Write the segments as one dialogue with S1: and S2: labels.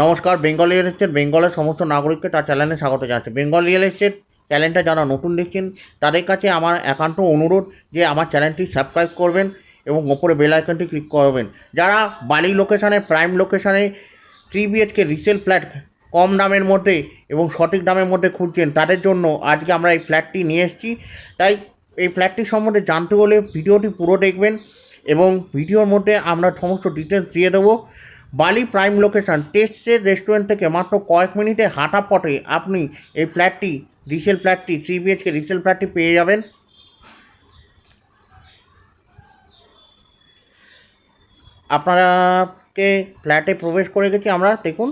S1: নমস্কার, Bengal real estate, বেঙ্গলের সমস্ত নাগরিককে তার চ্যানেলে স্বাগত জানাচ্ছি। বেঙ্গল রিয়েল এস্টেট চ্যানেলটা যারা নতুন দেখছেন, তাদের কাছে আমার একান্ত অনুরোধ যে আমার চ্যানেলটি সাবস্ক্রাইব করবেন এবং ওপরে বেল আইকনটি ক্লিক করবেন। যারা বালি লোকেশানে প্রাইম লোকেশানে থ্রি বিএচকে রিসেল ফ্ল্যাট কম দামের মধ্যে এবং সঠিক দামের মধ্যে খুঁজছেন, তাদের জন্য আজকে আমরা এই ফ্ল্যাটটি নিয়ে এসেছি। তাই এই ফ্ল্যাটটি সম্বন্ধে জানতে হলে ভিডিওটি পুরো দেখবেন এবং ভিডিওর মধ্যে আমরা সমস্ত ডিটেলস দিয়ে দেবো। বালি প্রাইম লোকেশন টেস্টের রেস্টুরেন্ট থেকে মাত্র কয়েক মিনিটে হাঁটা পটে আপনি এই ফ্ল্যাটটি রিসেল ফ্ল্যাটটি থ্রি বিএচকে রিসেল ফ্ল্যাটটি পেয়ে যাবেন। আপনারাকে ফ্ল্যাটে প্রবেশ করে গেছি আমরা, দেখুন।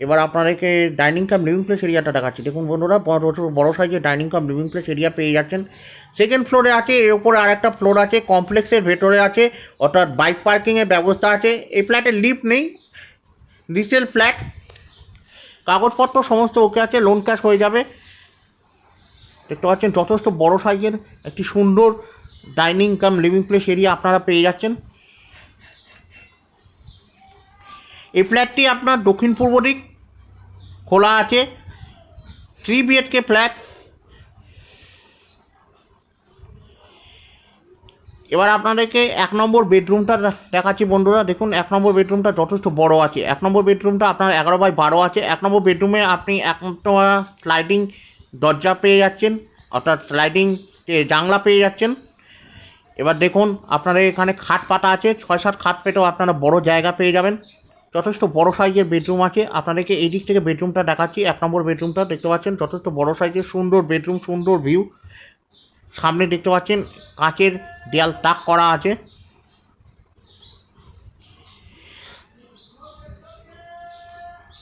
S1: এবার আপনাদেরকে ডাইনিং কাম লিভিং প্লেস এরিয়াটা দেখাচ্ছি। দেখুন বন্ধুরা, বড় বড় সাইজের dining cum living place area পেয়ে যাচ্ছেন। সেকেন্ড ফ্লোরে আছে, এর ওপরে আরেকটা ফ্লোর আছে কমপ্লেক্সের ভেতরে আছে, অর্থাৎ বাইক পার্কিংয়ের ব্যবস্থা আছে। এই ফ্ল্যাটে লিফ্ট নেই রিসেল ফ্ল্যাট কাগজপত্র সমস্ত ওকে আছে লোন ক্যাশ হয়ে যাবে। দেখতে পাচ্ছেন, যথেষ্ট বড় সাইজের একটি সুন্দর dining cum living place area আপনারা পেয়ে যাচ্ছেন। এই ফ্ল্যাটটি আপনার দক্ষিণ পূর্ব দিক, খোলা আছে। থ্রি বিএচকে ফ্ল্যাট এবার আপনাদেরকে এক নম্বর বেডরুমটা দেখাচ্ছি বন্ধুরা। দেখুন, এক নম্বর বেডরুমটা যথেষ্ট বড় আছে। এক নম্বর বেডরুমটা আপনার এগারো বাই বারো আছে। এক নম্বর বেডরুমে আপনি একটা স্লাইডিং দরজা পেয়ে যাচ্ছেন, অর্থাৎ স্লাইডিং জানলা পেয়ে যাচ্ছেন। এবার দেখুন, আপনাদের এখানে খাট পাতা আছে। ছয় সাত খাট পেতেও আপনারা বড় জায়গা পেয়ে যাবেন। যথেষ্ট বড় সাইজের বেডরুম আছে। আপনাদেরকে এই দিক থেকে বেডরুমটা দেখাচ্ছি। এক নম্বর বেডরুমটা দেখতে পাচ্ছেন, যথেষ্ট বড় সাইজের, সুন্দর বেডরুম সুন্দর ভিউ সামনে দেখতে পাচ্ছেন, কাঁচের দেয়াল তাক করা আছে।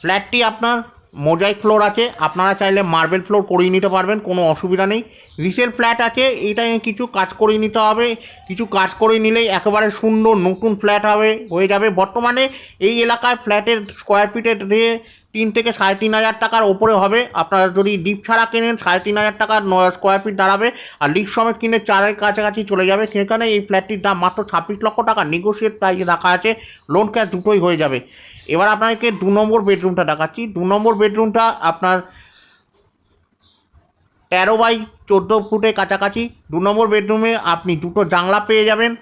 S1: ফ্ল্যাটটি আপনার মোজাইক ফ্লোর আছে, আপনারা চাইলে মার্বেল ফ্লোর করিয়ে নিতে পারবেন, কোনো অসুবিধা নেই। রিসেল ফ্ল্যাট আছে এটা কিছু কাজ করিয়ে নিতে হবে। কিছু কাজ করে নিলেই একেবারে সুন্দর নতুন ফ্ল্যাট হবে, হয়ে যাবে। বর্তমানে এই এলাকায় ফ্ল্যাটের স্কোয়ার ফিটের দিয়ে তিন থেকে সাড়ে তিন হাজার টাকার ওপরে হবে। আপনারা যদি ডিপ ছাড়া কেনেন, সাড়ে তিন হাজার টাকার স্কোয়ার ফিট দাঁড়াবে আর লিপ সমেত কিনে চারের কাছাকাছি চলে যাবে। সেখানে এই ফ্ল্যাটটির দাম মাত্র ছাব্বিশ লক্ষ টাকা। নেগোসিয়েট প্রাইসে রাখা আছে। লোন ক্যাশ দুটোই হয়ে যাবে। এবার আপনাকে দু নম্বর বেডরুমটা দেখাচ্ছি। দু নম্বর বেডরুমটা আপনার তেরো বাই চোদ্দ ফুটের কাছাকাছি। দু নম্বর বেডরুমে আপনি দুটো জানলা পেয়ে যাবেন।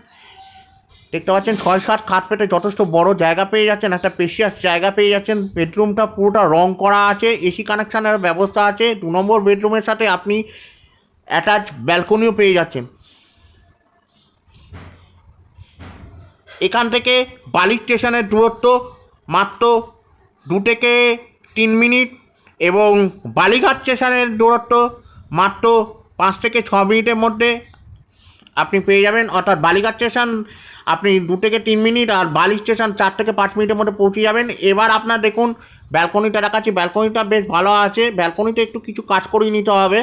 S1: দেখতে পাচ্ছেন, ছয় সাত খাট পেটে যথেষ্ট বড় জায়গা পেয়ে যাচ্ছেন, একটা পেশিয়াস জায়গা পেয়ে যাচ্ছেন। বেডরুমটা পুরোটা রং করা আছে এসি কানেকশানের ব্যবস্থা আছে, দু নম্বর বেডরুমের সাথে আপনি অ্যাটাচ ব্যালকনিও পেয়ে যাচ্ছেন। এখান থেকে বালি স্টেশনের দূরত্ব মাত্র দু থেকে তিন মিনিট এবং বালিঘাট স্টেশনের দূরত্ব মাত্র পাঁচ থেকে ছ মিনিটের মধ্যে আপনি পেয়ে যাবেন। অর্থাৎ বালিঘাট স্টেশন আপনি দু থেকে তিন মিনিট আর বালি স্টেশন চার থেকে পাঁচ মিনিটের মধ্যে পৌঁছে যাবেন। এবার আপনার দেখুন, ব্যালকনিটা দেখাচ্ছি ব্যালকনিটা বেশ ভালো আছে। ব্যালকনিতে একটু কিছু কাজ করিয়ে নিতে হবে।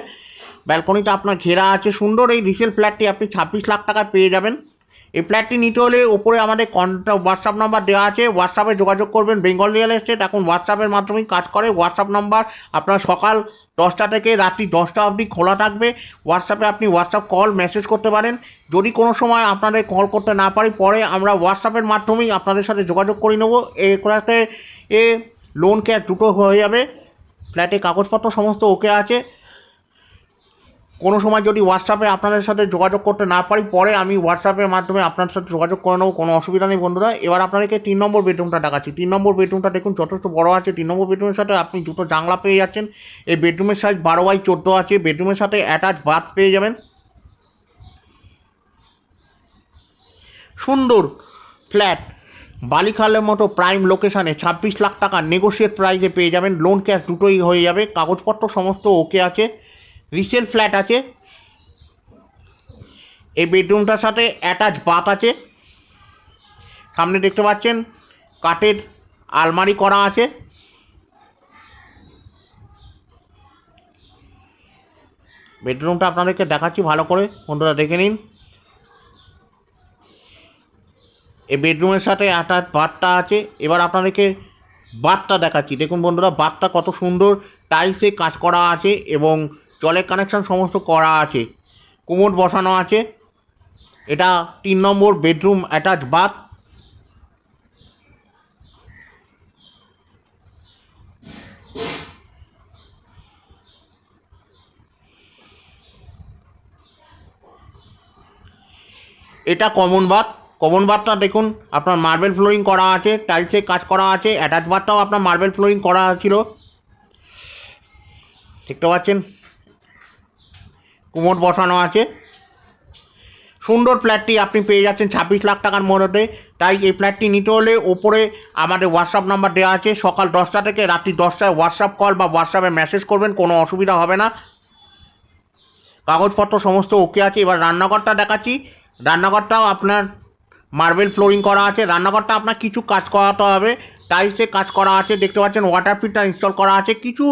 S1: ব্যালকনিটা আপনার ঘেরা আছে। সুন্দর এই রিসেল ফ্ল্যাটটি আপনি ছাব্বিশ লাখ টাকায় পেয়ে যাবেন। এই ফ্ল্যাটটি নিতে হলে ওপরে আমাদের কন্ট্যাক্ট হোয়াটসঅ্যাপ নাম্বার দেওয়া আছে। হোয়াটসঅ্যাপে যোগাযোগ করবেন বেঙ্গল রিয়েল এস্টেট এখন হোয়াটসঅ্যাপের মাধ্যমেই কাজ করে। হোয়াটসঅ্যাপ নাম্বার আপনার সকাল দশটা থেকে রাত্রি দশটা অবধি খোলা থাকবে। হোয়াটসঅ্যাপে আপনি হোয়াটসঅ্যাপ কল মেসেজ করতে পারেন। যদি কোনো সময় আপনাদের কল করতে না পারি, পরে আমরা হোয়াটসঅ্যাপের মাধ্যমেই আপনাদের সাথে যোগাযোগ করে নেব। এ ফ্ল্যাটে এ লোন ক্যাশ দুটো হয়ে যাবে। ফ্ল্যাটে কাগজপত্র সমস্ত ওকে আছে। কোনো সময় যদি হোয়াটসঅ্যাপে আপনাদের সাথে যোগাযোগ করতে না পারি, পরে আমি হোয়াটসঅ্যাপের মাধ্যমে আপনার সাথে যোগাযোগ করে নেব, কোনো অসুবিধা নেই বন্ধুরা। এবার আপনাদেরকে তিন নম্বর বেডরুমটা দেখাচ্ছি। তিন নম্বর বেডরুমটা দেখুন, যথেষ্ট বড় আছে। তিন নম্বর বেডরুমের সাথে আপনি দুটো জানলা পেয়ে যাচ্ছেন। এই বেডরুমের সাইজ বারো বাই চোদ্দ আছে। বেডরুমের সাথে অ্যাটাচ বাথ পেয়ে যাবেন। সুন্দর ফ্ল্যাট বালিখালের মতো প্রাইম লোকেশানে ছাব্বিশ লাখ টাকা নেগোসিয়েট প্রাইসে পেয়ে যাবেন। লোন ক্যাশ দুটোই হয়ে যাবে। কাগজপত্র সমস্ত ওকে আছে। রিসেল ফ্ল্যাট আছে। এই বেডরুমটার সাথে অ্যাটাচ বাথ আছে। সামনে দেখতে পাচ্ছেন কাঠের আলমারি করা আছে। বেডরুমটা আপনাদেরকে দেখাচ্ছি ভালো করে বন্ধুরা দেখে নিন। এই বেডরুমের সাথে অ্যাটাচ বাথটা আছে। এবার আপনাদেরকে বাথটা দেখাচ্ছি। দেখুন বন্ধুরা, বাথটা কত সুন্দর, টাইলসে কাজ করা আছে এবং জলের কানেকশান সমস্ত করা আছে। কোমর বসানো আছে। এটা তিন নম্বর বেডরুম অ্যাটাচ বাথ এটা কমন বাথ কমন বাথটা দেখুন, আপনার মার্বেল ফ্লোরিং করা আছে টাইলসে কাজ করা আছে অ্যাটাচ বাথটাও আপনার মার্বেল ফ্লোরিং করা ছিল। দেখতে পাচ্ছেন? কুমোট বসানো আছে। সুন্দর ফ্ল্যাটটি আপনি পেয়ে যাচ্ছেন ছাব্বিশ লাখ টাকার মধ্যে তাই এই ফ্ল্যাটটি নিতে হলে ওপরে আমাদের হোয়াটসঅ্যাপ নাম্বার দেওয়া আছে। সকাল দশটা থেকে রাত্রি দশটায় হোয়াটসঅ্যাপ কল বা হোয়াটসঅ্যাপে মেসেজ করবেন, কোনো অসুবিধা হবে না। কাগজপত্র সমস্ত ওকে আছে। এবার রান্নাঘরটা দেখাচ্ছি। রান্নাঘরটাও আপনার মার্বেল ফ্লোরিং করা আছে। রান্নাঘরটা আপনার কিছু কাজ করাতে হবে। টাইলসে কাজ করা আছে। দেখতে পাচ্ছেন ওয়াটার ফিল্টার ইনস্টল করা আছে। কিছু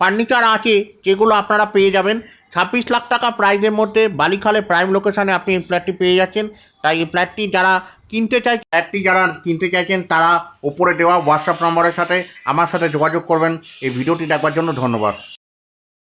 S1: ফার্নিচার আছে যেগুলো আপনারা পেয়ে যাবেন। ছাব্বিশ লাখ টাকা প্রাইজের মধ্যে বালিখালে প্রাইম লোকেশানে আপনি এই ফ্ল্যাটটি পেয়ে যাচ্ছেন। তাই এই ফ্ল্যাটটি যারা কিনতে চাই ফ্ল্যাটটি যারা কিনতে চাইছেন, তারা ওপরে দেওয়া হোয়াটসঅ্যাপ নম্বরের সাথে আমার সাথে যোগাযোগ করবেন। এই ভিডিওটি দেখবার জন্য ধন্যবাদ।